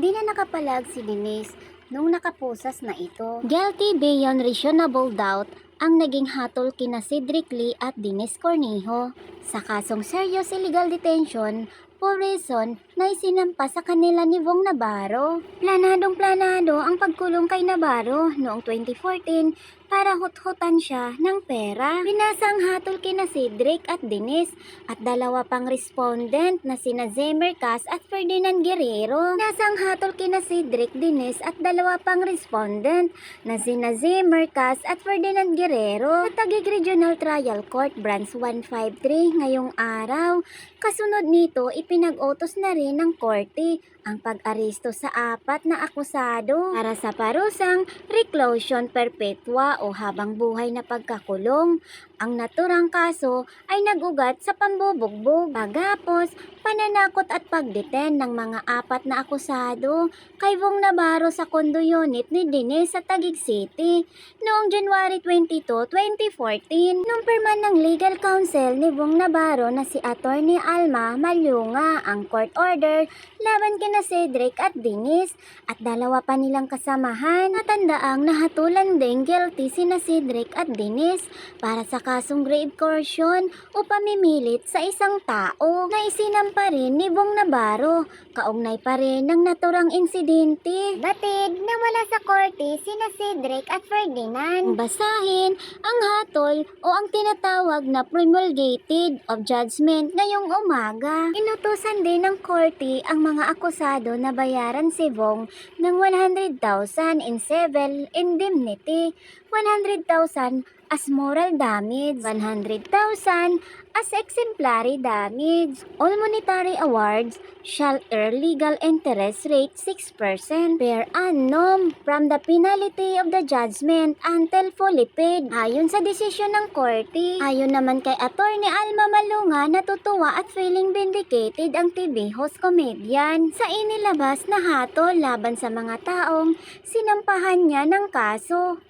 Di na nakapalag si Denise nung nakapusas na ito. Guilty beyond reasonable doubt ang naging hatol kina Cedric Lee at Denise Cornejo sa kasong serious illegal detention reason na isinampa sa kanila ni Vong Navarro. Planadong planado ang pagkulong kay Navarro noong 2014 para hut-hutan siya ng pera. Binasa ang hatol kina Cedric at Denise at dalawa pang respondent na sina Zemer Cas at Ferdinand Guerrero. Nasa ang hatol kina Cedric, Denise at dalawa pang respondent na sina Zemer Cas at Ferdinand Guerrero sa Taguig Regional Trial Court Branch 153 ngayong araw. Kasunod nito, ipinag-utos na rin ng korte ang pag-aresto sa apat na akusado para sa parusang reclusion perpetua o habang buhay na pagkakulong. Ang naturang kaso ay nagugat sa pambubugbog, pagapos, pananakot at pagdeten ng mga apat na akusado kay Vong Navarro sa condo unit ni Denise sa Taguig City noong January 22, 2014. Nung pirma ng legal counsel ni Vong Navarro na si Attorney Alma Malyunga ang court order laban kina Cedric at Denise at dalawa pa nilang kasamahan. Natandaang nahatulan din guilty sina Cedric at Denise para sa kasong grave coercion o pamimilit sa isang tao na isinampa rin ni Bong Navarro. Kaugnay pa rin ng naturang insidente. Batid na wala sa korte sina Cedric at Ferdinand. Basahin ang hatol o ang tinatawag na promulgated of judgment ngayong umaga. Inutusan din ng korte ang mga akusado na bayaran si Bong ng 100,000 in civil indemnity, 100,000 as moral damage, 100,000 as exemplary damage. All monetary awards shall earn legal interest rate 6% per annum from the penalty of the judgment until fully paid. Ayon sa desisyon ng korte, ayon naman kay Attorney Alma Malunga, natutuwa at feeling vindicated ang TV host comedian sa inilabas na hatol laban sa mga taong sinampahan niya ng kaso.